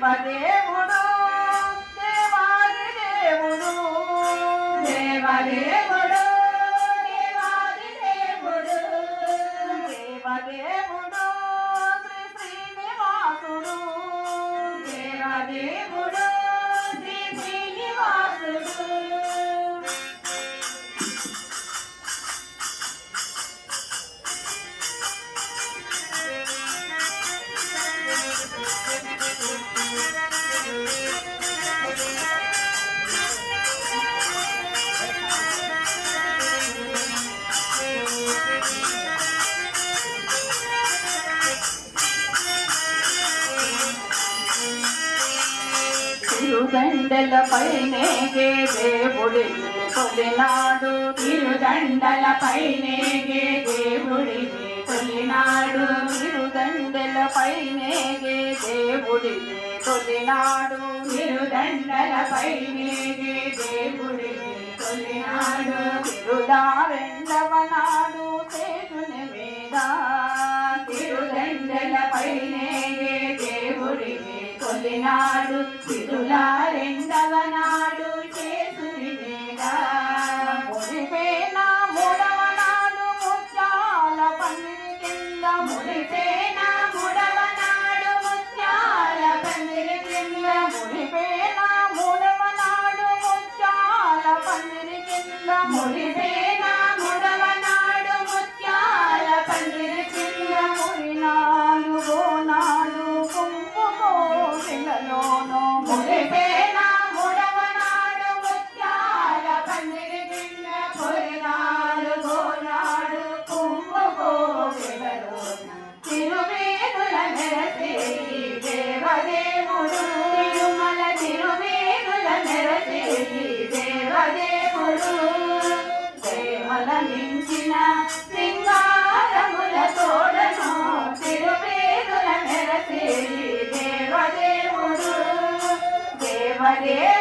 దేవదేవుడు దేవాది దేవుడు దేవదేవుడు దేవాది దేవుడు దేవదేవుడు శ్రీ శ్రీనివాసుడు దేవదేవుడు తిరుగండల పైనే దేవుడి కొలినాడు. తిరుగండల పైనే దేవుడి కొలినాడు. తిరుగండల పైనే దేవుడి కొలినాడు. తిరుగండల పైనే దేవుడి కొలినాడు. తిరుదారెండవ నాడు తేజుని మీద కొలినాడు తిరులా దేవదేవుడు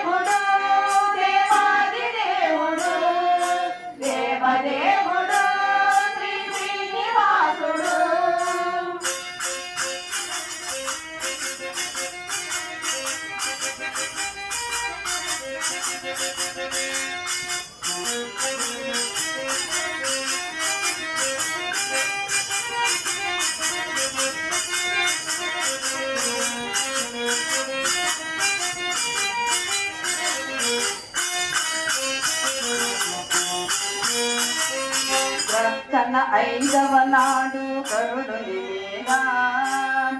ప్రక్కన ఐదవ నాడు కరుడుని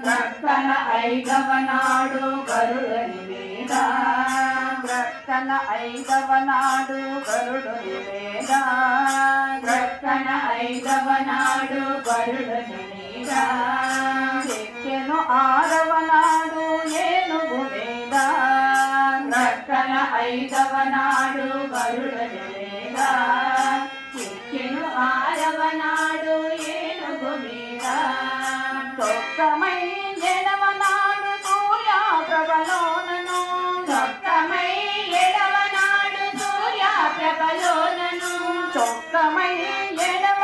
ప్రక్కన ఐదవ నాడు కరుడుని ప్రక్కన ఐదవ నాడు కరుడుని ఐదవ నాడు కరుడుని ఆరవ నాడు ఏనుగు ప్రక్కన ఐదవ నాడు గరుడని ప్రభలోనను చొక్కమై ఎడవ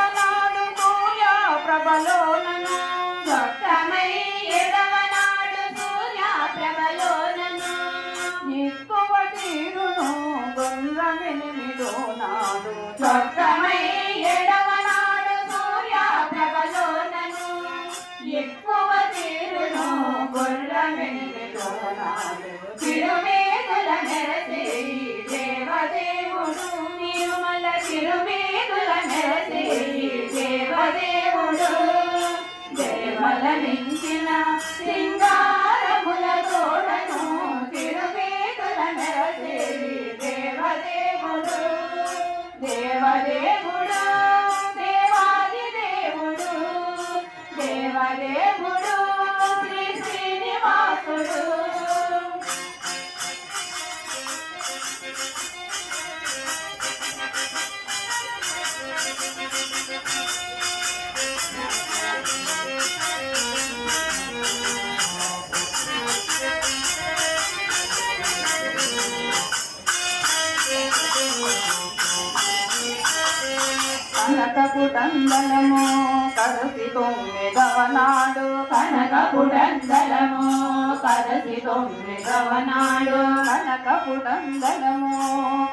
దేవల మించిన కనకపుటందలము కరసి తొమ్మిదవ నాడు కనకపుటందలము కరసి తొమ్మిదవ నాడు కనకపుటందలము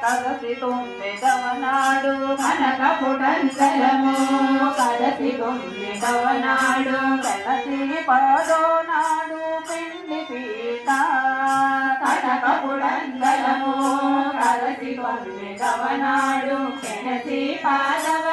కరసి తొమ్మిదవ నాడు కనకపుటందలము కరసి తొమ్మిదవ నాడు కలసి పదో నాడు పిండి పీట కనకపుటందలము కరసి తొమ్మిదవ నాడు కెనసి పాదవ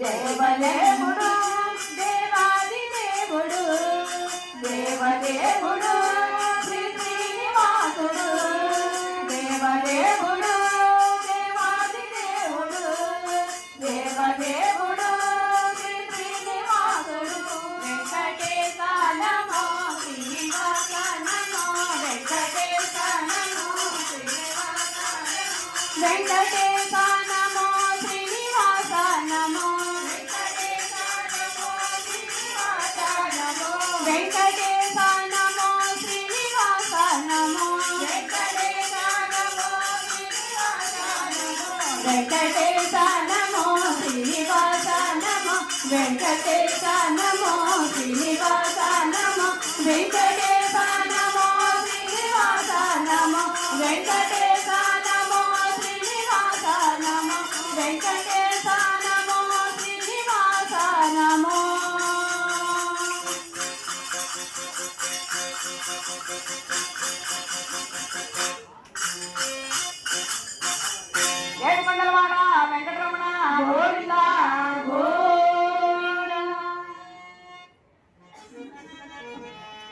దేవదేవుడు దేవాది దేవుడు దేవదేవుడు వెంకటేశ నమో శ్రీనివాస నమో వెంకటేశ నమో శ్రీనివాస నమో వెంకటేశ నమో శ్రీనివాస నమో వెంకటేశ నమో శ్రీనివాస నమో వెంకటేశ నమో శ్రీనివాస నమో